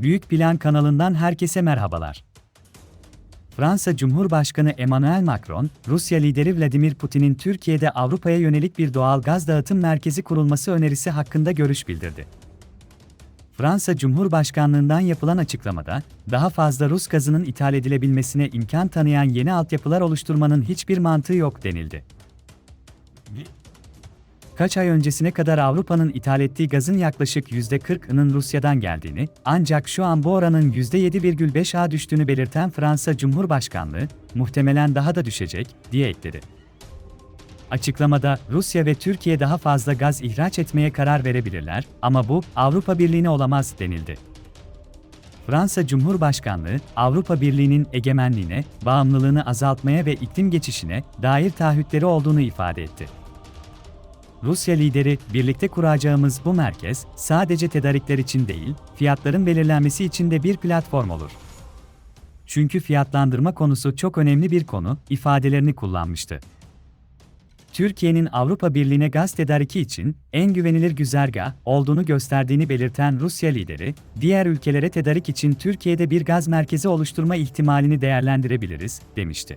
Büyük Plan kanalından herkese merhabalar. Fransa Cumhurbaşkanı Emmanuel Macron, Rusya lideri Vladimir Putin'in Türkiye'de Avrupa'ya yönelik bir doğal gaz dağıtım merkezi kurulması önerisi hakkında görüş bildirdi. Fransa Cumhurbaşkanlığından yapılan açıklamada, daha fazla Rus gazının ithal edilebilmesine imkan tanıyan yeni altyapılar oluşturmanın hiçbir mantığı yok denildi. Kaç ay öncesine kadar Avrupa'nın ithal ettiği gazın yaklaşık %40'ının Rusya'dan geldiğini, ancak şu an bu oranın %7,5'a düştüğünü belirten Fransa Cumhurbaşkanlığı, muhtemelen daha da düşecek, diye ekledi. Açıklamada Rusya ve Türkiye daha fazla gaz ihraç etmeye karar verebilirler ama bu Avrupa Birliği'ne olamaz denildi. Fransa Cumhurbaşkanlığı, Avrupa Birliği'nin egemenliğine, bağımlılığını azaltmaya ve iklim geçişine dair taahhütleri olduğunu ifade etti. Rusya lideri, birlikte kuracağımız bu merkez, sadece tedarikler için değil, fiyatların belirlenmesi için de bir platform olur. Çünkü fiyatlandırma konusu çok önemli bir konu, ifadelerini kullanmıştı. Türkiye'nin Avrupa Birliği'ne gaz tedariki için en güvenilir güzergah olduğunu gösterdiğini belirten Rusya lideri, diğer ülkelere tedarik için Türkiye'de bir gaz merkezi oluşturma ihtimalini değerlendirebiliriz, demişti.